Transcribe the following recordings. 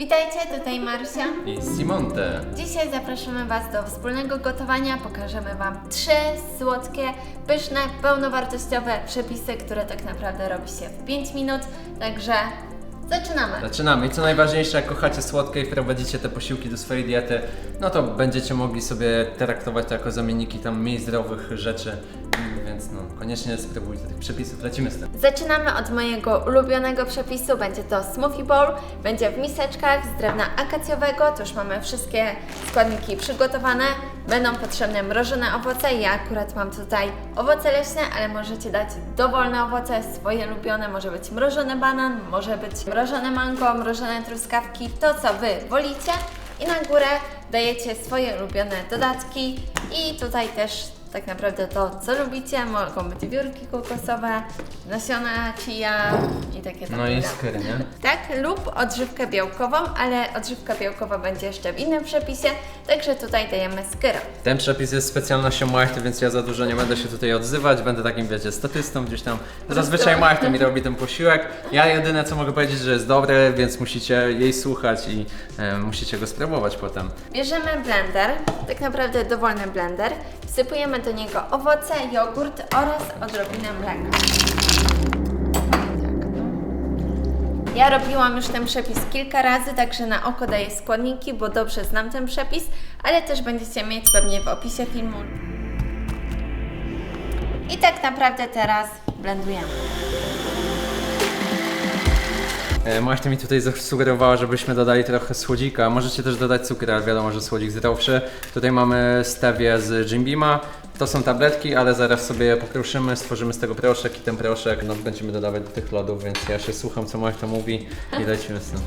Witajcie, tutaj Marsia. I Simonte. Dzisiaj zapraszamy Was do wspólnego gotowania. Pokażemy Wam trzy słodkie, pyszne, pełnowartościowe przepisy, które tak naprawdę robi się w 5 minut. Także zaczynamy. Zaczynamy. I co najważniejsze, jak kochacie słodkie i wprowadzicie te posiłki do swojej diety, no to będziecie mogli sobie traktować to jako zamienniki tam mniej zdrowych rzeczy. Więc no, koniecznie spróbujcie tych przepisów. Lecimy z tym. Zaczynamy od mojego ulubionego przepisu. Będzie to smoothie bowl. Będzie w miseczkach z drewna akacjowego. Tu już mamy wszystkie składniki przygotowane. Będą potrzebne mrożone owoce. Ja akurat mam tutaj owoce leśne, ale możecie dać dowolne owoce, swoje ulubione. Może być mrożony banan, może być mrożone mango, mrożone truskawki. To, co Wy wolicie. I na górę dajecie swoje ulubione dodatki. I tutaj też tak naprawdę to, co lubicie. Mogą być wiórki kokosowe, nasiona chia i takie tam. No i skyr, nie? Tak, lub odżywkę białkową, ale odżywka białkowa będzie jeszcze w innym przepisie, także tutaj dajemy skyra. Ten przepis jest specjalnością Majty, więc ja za dużo nie będę się tutaj odzywać. Będę takim, wiecie, statystą gdzieś tam. Zazwyczaj Majta mi robi ten posiłek. Ja jedyne co mogę powiedzieć, że jest dobre, więc musicie jej słuchać i e, musicie go spróbować potem. Bierzemy blender, tak naprawdę dowolny blender, wsypujemy do niego owoce, jogurt oraz odrobinę mleka. Tak. Ja robiłam już ten przepis kilka razy, także na oko daję składniki, bo dobrze znam ten przepis, ale też będziecie mieć pewnie w opisie filmu. I tak naprawdę teraz blendujemy. E, Majta mi tutaj zasugerowała, żebyśmy dodali trochę słodzika. Możecie też dodać cukier, ale wiadomo, że słodzik zdrowszy. Tutaj mamy stewię z Jim Beama. To są tabletki, ale zaraz sobie je pokruszymy, stworzymy z tego proszek i ten proszek no, będziemy dodawać do tych lodów, więc ja się słucham, co Majta mówi i lecimy z tym.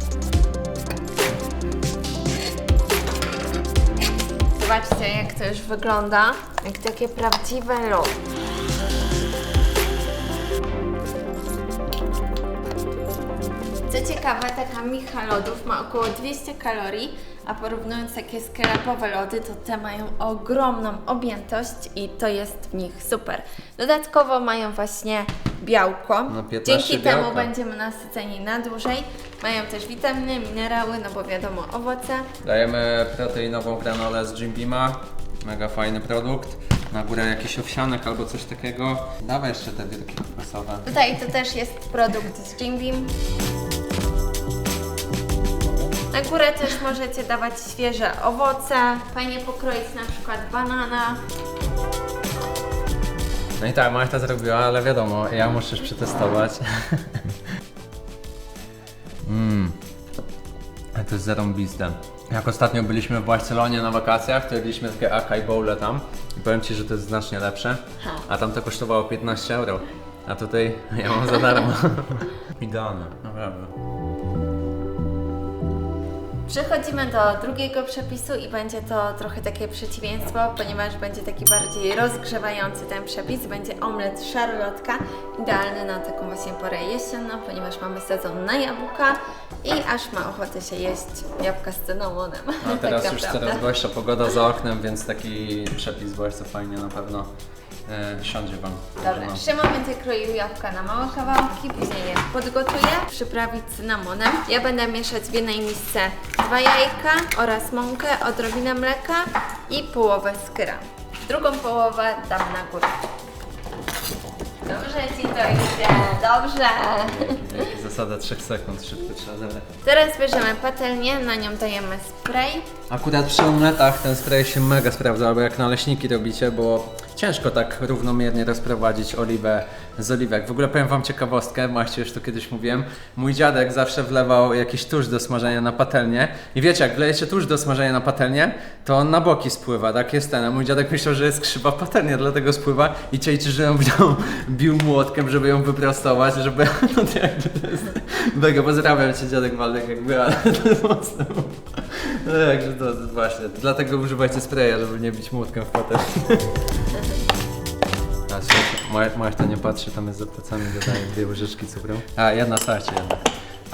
Zobaczcie, jak to już wygląda, jak takie prawdziwe lody. Co ciekawe, taka micha lodów ma około 200 kalorii, a porównując takie sklepowe lody, to te mają ogromną objętość i to jest w nich super. Dodatkowo mają właśnie białko. No, 15 Dzięki temu białka. będziemy nasyceni na dłużej. Mają też witaminy, minerały, no bo wiadomo, owoce. Dajemy proteinową granolę z Jim Beama. Mega fajny produkt. Na górę jakiś owsianek albo coś takiego. Dawaj jeszcze te wielkie kokosowe. Tutaj to też jest produkt z Jim Beam. Na górę też możecie dawać świeże owoce, fajnie pokroić na przykład banana. No i tak, Marta zrobiła, ale wiadomo, ja muszę już przetestować. Mmm. A to jest zarąbiste. Jak ostatnio byliśmy w Barcelonie na wakacjach, to jedliśmy takie acai bowle tam i powiem Ci, że to jest znacznie lepsze. A tam to kosztowało 15 euro. A tutaj ja mam za darmo. Idealne, naprawdę. Przechodzimy do drugiego przepisu i będzie to trochę takie przeciwieństwo, ponieważ będzie taki bardziej rozgrzewający ten przepis. Będzie omlet szarlotka, idealny na taką właśnie porę jesienną, ponieważ mamy sezon na jabłka i aż ma ochotę się jeść jabłka z cynamonem. A teraz tak już coraz gorsza pogoda za oknem, więc taki przepis bardzo fajnie na pewno e, siądzie Wam. Dobra, No. Szymon będzie kroił jabłka na małe kawałki, później je podgotuje, przyprawić cynamonem. Ja będę mieszać w jednej misce dwa jajka oraz mąkę, odrobinę mleka i połowę skyra. Drugą połowę dam na górę. Dobrze Ci to idzie, dobrze. Zasada 3 sekund, szybko trzeba zabrać. Teraz bierzemy patelnię, na nią dajemy spray. Akurat przy omletach ten spray się mega sprawdza, albo jak naleśniki robicie, bo ciężko tak równomiernie rozprowadzić oliwę z oliwek. W ogóle powiem Wam ciekawostkę, maście już to kiedyś mówiłem. Mój dziadek zawsze wlewał jakiś tusz do smażenia na patelnię i wiecie, jak wlejecie tusz do smażenia na patelnię, to on na boki spływa, tak jest ten. A mój dziadek myślał, że jest krzywa patelnia, dlatego spływa i czajcie, że ją wziął, bił młotkiem, żeby ją wyprostować, żeby, no to jakby to jest mega, pozdrawiam Cię dziadek Waldek jakby, ale to jest mocno. No także to, to właśnie, dlatego używajcie spraya, żeby nie bić młotkiem w patelnię. A, Marta nie patrzy, tam jest za plecami, dodaję dwie łyżeczki cukru. A, jedna starczy jednak.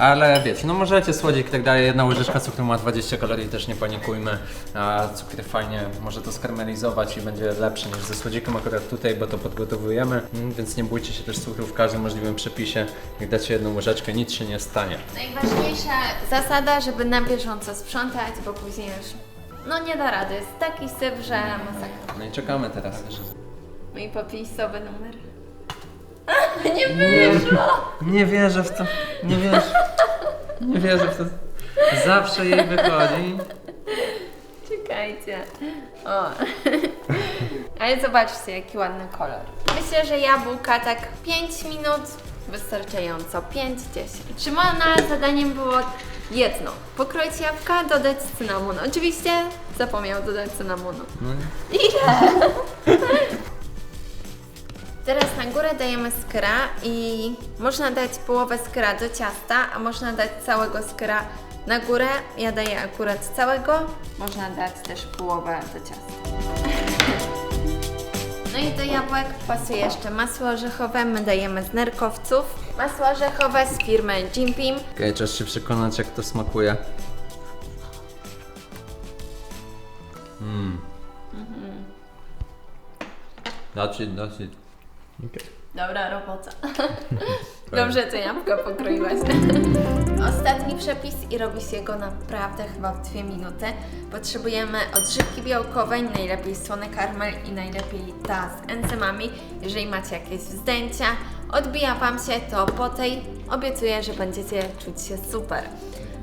Ale wiecie, no możecie słodzić i tak dalej. Jedna łyżeczka cukru ma 20 kalorii, też nie panikujmy. A cukier fajnie może to skarmelizować i będzie lepszy niż ze słodzikiem akurat tutaj, bo to podgotowujemy. Mm, Więc nie bójcie się też cukru w każdym możliwym przepisie. Jak dacie jedną łyżeczkę, nic się nie stanie. Najważniejsza zasada, żeby na bieżąco sprzątać, bo później już no nie da rady. Jest taki syf, że masakra. No i czekamy teraz. Mój popisowy numer. nie wyszło! Nie wierzę w to. Nie wierzę. Nie wierzę w to. Zawsze jej wychodzi. Czekajcie. O. Ale zobaczcie, jaki ładny kolor. Myślę, że jabłka tak 5 minut wystarczająco. 5-10. Szymona zadaniem było jedno. Pokroić jabłka, dodać cynamon. Oczywiście zapomniał dodać cynamonu. No, Ile? Teraz na górę dajemy skra i można dać połowę skra do ciasta, a można dać całego skra na górę. Ja daję akurat całego. Można dać też połowę do ciasta. No i do jabłek pasuje jeszcze masło orzechowe. My dajemy z nerkowców. Masło orzechowe z firmy Jim Beam. Okej, czas się przekonać jak to smakuje. Mmm. That's it, that's it. Dobra robota. Dobrze to jabłko pokroiłaś. Ostatni przepis i robi się go naprawdę chyba w dwie minuty. Potrzebujemy odżywki białkowej, najlepiej słony karmel i najlepiej ta z enzymami. Jeżeli macie jakieś wzdęcia, odbija Wam się, to po tej obiecuję, że będziecie czuć się super.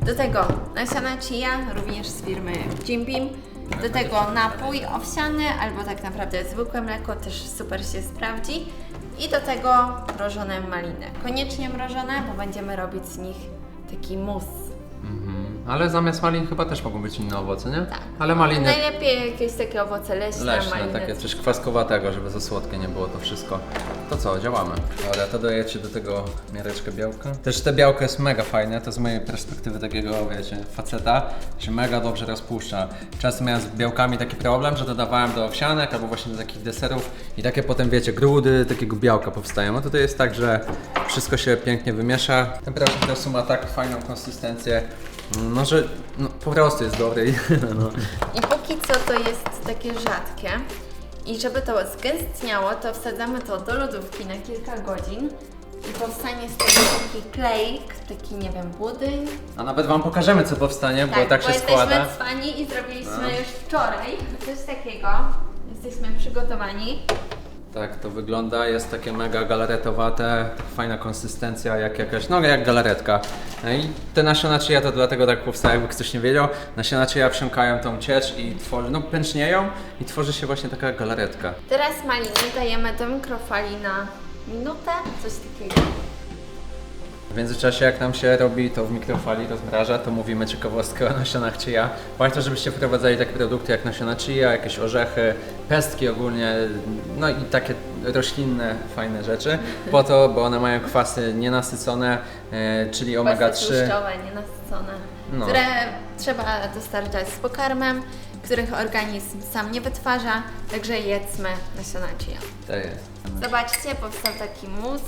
Do tego nasiona chia, również z firmy Jim Beam. Do tego napój owsiany albo tak naprawdę zwykłe mleko też super się sprawdzi. I do tego mrożone maliny. Koniecznie mrożone, bo będziemy robić z nich taki mus. Mhm. Ale zamiast malin chyba też mogą być inne owoce, nie? Tak. Ale maliny Najlepiej jakieś takie owoce leśne, leśne, maliny. takie coś kwaskowatego, żeby za słodkie nie było to wszystko. To co, działamy. Dobra, to dajecie do tego miareczkę białka. Też te białko jest mega fajne, to z mojej perspektywy takiego, wiecie, faceta, że mega dobrze rozpuszcza. Często miałem z białkami taki problem, że dodawałem do owsianek albo właśnie do takich deserów i takie potem, wiecie, grudy takiego białka powstają. No tutaj jest tak, że wszystko się pięknie wymiesza. Temperatura kresu ma tak fajną konsystencję, no że no, po prostu jest dobry. no. I póki co to jest takie rzadkie. I żeby to zgęstniało, to wsadzamy to do lodówki na kilka godzin. I powstanie z tego taki klejk, taki nie wiem, budyń. A nawet Wam pokażemy, co powstanie, bo tak się jesteśmy składa. cwani i zrobiliśmy No. już wczoraj coś takiego. Jesteśmy przygotowani. Tak, to wygląda, jest takie mega galaretowate, fajna konsystencja, jak jakaś, no jak galaretka. No i te nasiona czyja to dlatego tak powstaje, jakby ktoś nie wiedział. Nasiona czyja wsiąkają tą ciecz i tworzy, no pęcznieją i tworzy się właśnie taka galaretka. Teraz maliny dajemy do mikrofali na minutę, coś takiego. W międzyczasie jak nam się robi to w mikrofali, rozmraża, to mówimy ciekawostkę o nasionach chia. Warto, żebyście wprowadzali takie produkty jak nasiona chia, jakieś orzechy, pestki ogólnie, no i takie roślinne, fajne rzeczy, po to, bo one mają kwasy nienasycone, e, czyli Kwasy omega-3. tłuszczowe, nienasycone, No. które trzeba dostarczać z pokarmem, których organizm sam nie wytwarza, także jedzmy nasiona chia. Tak jest. Zobaczcie, powstał taki mus.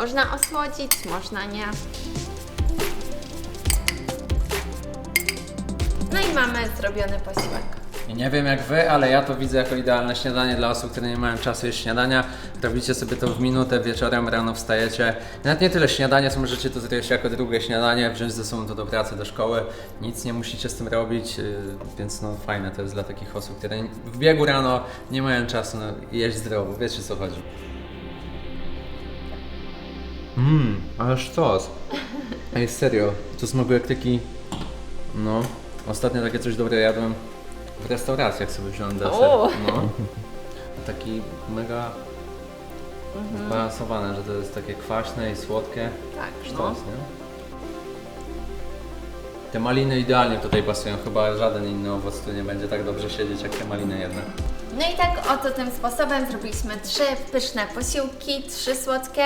Można osłodzić, można nie. No i mamy zrobiony posiłek. Nie wiem jak wy, ale ja to widzę jako idealne śniadanie dla osób, które nie mają czasu jeść śniadania. Robicie sobie to w minutę, wieczorem, rano wstajecie. Nawet nie tyle śniadanie, co możecie to zjeść jako drugie śniadanie, wziąć ze sobą to do pracy, do szkoły. Nic nie musicie z tym robić, yy, więc no fajne to jest dla takich osób, które w biegu rano nie mają czasu jeść zdrowo. Wiecie co chodzi. Mmm, ale sztos. Ej, serio, to smakuje jak taki... No, ostatnio takie coś dobre jadłem w restauracjach sobie wziąłem deser. O! No. Taki mega zbalansowane, że to jest takie kwaśne i słodkie. Tak, no. Sztos, nie? Te maliny idealnie tutaj pasują, chyba żaden inny owoc tu nie będzie tak dobrze siedzieć jak te maliny jedne. No i tak oto tym sposobem zrobiliśmy trzy pyszne posiłki, trzy słodkie.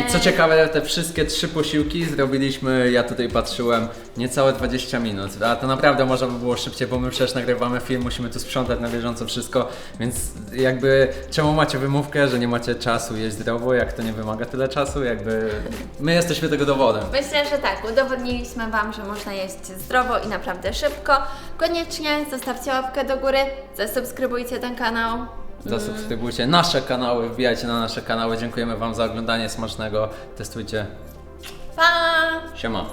I co ciekawe, te wszystkie trzy posiłki zrobiliśmy, ja tutaj patrzyłem, niecałe 20 minut. A to naprawdę można by było szybciej, bo my przecież nagrywamy film, musimy tu sprzątać na bieżąco wszystko, więc jakby czemu macie wymówkę, że nie macie czasu jeść zdrowo, jak to nie wymaga tyle czasu, jakby my jesteśmy tego dowodem. Myślę, że tak, udowodniliśmy Wam, że można jeść zdrowo i naprawdę szybko. Koniecznie zostawcie łapkę do góry, zasubskrybujcie ten kanał. Zasubskrybujcie nasze kanały, wbijajcie na nasze kanały. Dziękujemy Wam za oglądanie smacznego. Testujcie. Pa! Siema.